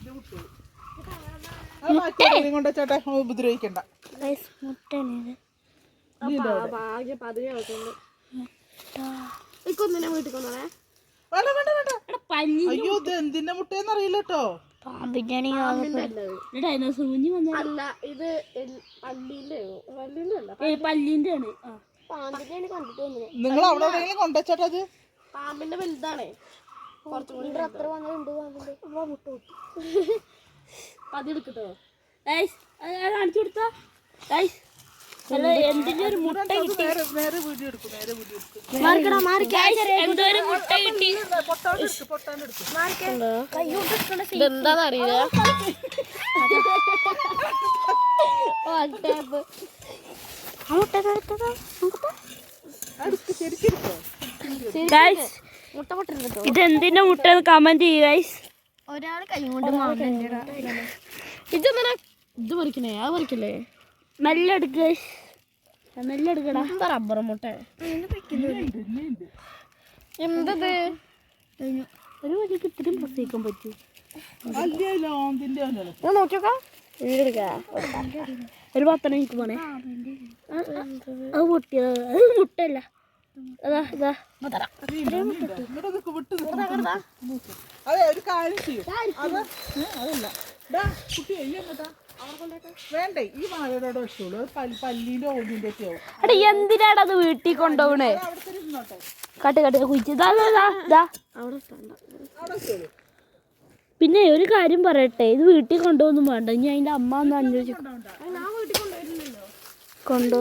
പാമ്പിന്റെ മുട്ട അത് മാറ്റി കൊണ്ട് ചേട്ടാ ഉപദ്രവിക്കണ്ട. അയ്യോ ഇത് എന്തിന്റെ മുട്ടയെന്ന് അറിയില്ല കേട്ടോ പാമ്പിന്റെ ഡൈനോസർ കുഞ്ഞി അല്ല ഇത്. എൽ- പല്ലിന്റെ പല്ലിന്റെ അല്ല പല്ലിന്റെ. ആണ്. കണ്ടിട്ട് വന്നത് നിങ്ങൾ അവിടെ കൊണ്ടുവച്ചേട്ടത് പാമ്പിന്റെ വലുതാണേ. അതെടുക്കട്ടോ കാണിച്ചു കൊടുത്താ? ഒരു മുട്ട കിട്ടി? മുട്ട മുട്ട ഇതെന്തിന്റെ മുട്ട? കമന്റ് ചെയ്യുക ഒരാൾ കൈ കൊണ്ട് ഇതെന്താ ഇത് പറിക്കണേ അത് പറിക്കല്ലേ? മെല്ലെ എടുക്ക ഗൈസ് മെല്ലെ എടുക്കടാ എന്താ റബ്ബർ മുട്ട? എന്തത്? ഒരു വഴിക്ക് ഇത്രയും പ്രസവിക്കാൻ പറ്റൂ. ഞാൻ നോക്കിയോക്കാം. ഒരു പത്തനം എനിക്ക് പോണേ അത് പൊട്ടിയ അത് മുട്ടല്ല അതാ ഇതാ. അതെ ഒരു കാര്യം ചെയ്യും. അത് അതല്ല. ഡാ കുട്ടി എങ്ങോട്ടാ വേണ്ടേ ഈ വാഴയുടെ അവിടെ വെച്ചോളൂ പല്ലിന്റെ ഓടിന്റെ ആവും. എന്തിനാടാ അത് വീട്ടിൽ കൊണ്ടുപോകണേ? കട്ട് കട്ട് അവിടെ. അവിടെ പിന്നെ ഒരു കാര്യം പറയട്ടെ. ഇത് വീട്ടിൽ കൊണ്ടുപോകുന്നു വേണ്ട. ഇനി അതിന്റെ അമ്മ ഒന്ന് അന്വേഷിക്കും കൊണ്ടു